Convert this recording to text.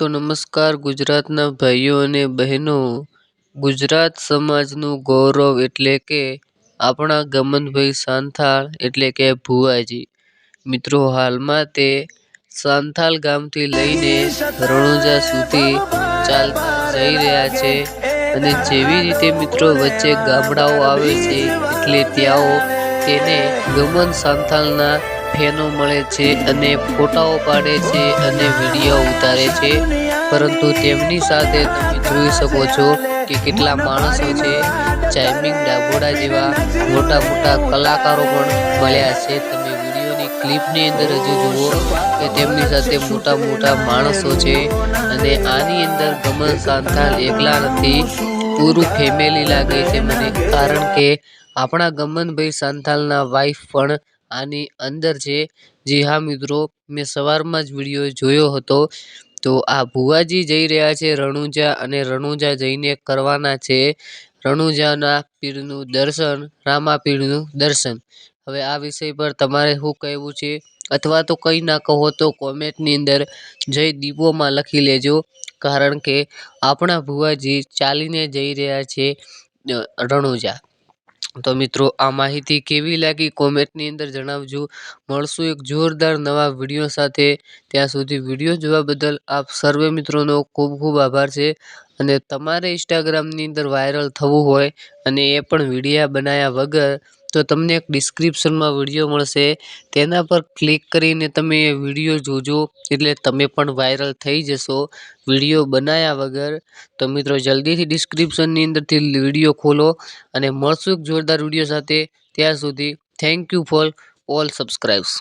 તો નમસ્કાર ગુજરાતના ભાઈઓ અને બહેનો. ગુજરાત સમાજનું ગૌરવ એટલે કે આપણા ગમનભાઈ સાંથાળ એટલે કે ભુવાજી. મિત્રો, હાલમાં તે સાંથાલ ગામથી લઈને રણુજા સુધી ચાલતા જઈ રહ્યા છે અને જેવી રીતે મિત્રો વચ્ચે ગામડાઓ આવે છે એટલે ત્યાંઓ તેને ગમન સાંથાલના ફેનો મળે છે અને ફોટાઓ પાડે છે અને વીડિયો ઉતારે છે. પરંતુ તેમની સાથે તમે જોઈ શકો છો કે કેટલા માણસો છે. ચાઇમિંગ ડાબોડા જેવા મોટા મોટા કલાકારો પણ મળ્યા છે. તમે વિડીયોની ક્લિપની અંદર હજુ જુઓ કે તેમની સાથે મોટા મોટા માણસો છે અને આની અંદર ગમન સાંથાલ એકલા નથી. પૂરું ફેમિલી લાગે છે મને. કારણ કે આપણા ગમનભાઈ સાંથાલના વાઈફ પણ આની અંદર છે. જી હા, મિત્રો, મેં સવારમાં જ વીડિયો જોયો હતો. તો આ ભુવાજી જઈ રહ્યા છે રણુજા અને રણુજા જઈને કરવાના છે. રણુજાના પીરનું દર્શન, રામા પીરનું દર્શન. હવે આ વિષય પર તમારે શું કહેવું છે? અથવા તો કંઈ ના કહો તો કોમેન્ટની અંદર જય દીપોમાં લખી લેજો. કારણ કે આપણા ભુવાજી ચાલીને જઈ રહ્યા છે રણુજા. તો મિત્રો, આ માહિતી કેવી લાગી કોમેન્ટની અંદર જણાવજો. મળશું એક જોરદાર નવા વીડિયો સાથે. ત્યાં સુધી વીડિયો જોવા બદલ આપ સર્વે મિત્રોનો ખૂબ ખૂબ આભાર છે. અને તમારે ઇન્સ્ટાગ્રામની અંદર વાયરલ થવું હોય અને એ પણ વિડીયા બનાવ્યા વગર, તો તમને એક ડિસ્ક્રિપ્શનમાં વીડિયો મળશે. તેના પર ક્લિક કરીને તમે એ વીડિયો જોજો, એટલે તમે પણ વાયરલ થઈ જશો. વીડિયો બનાવ્યા વગર, તો મિત્રો જલ્દીથી ડિસ્ક્રિપ્શનની અંદરથી વીડિયો ખોલો અને મળશું જોરદાર વીડિયો સાથે. ત્યાં સુધી thank you for all subscribes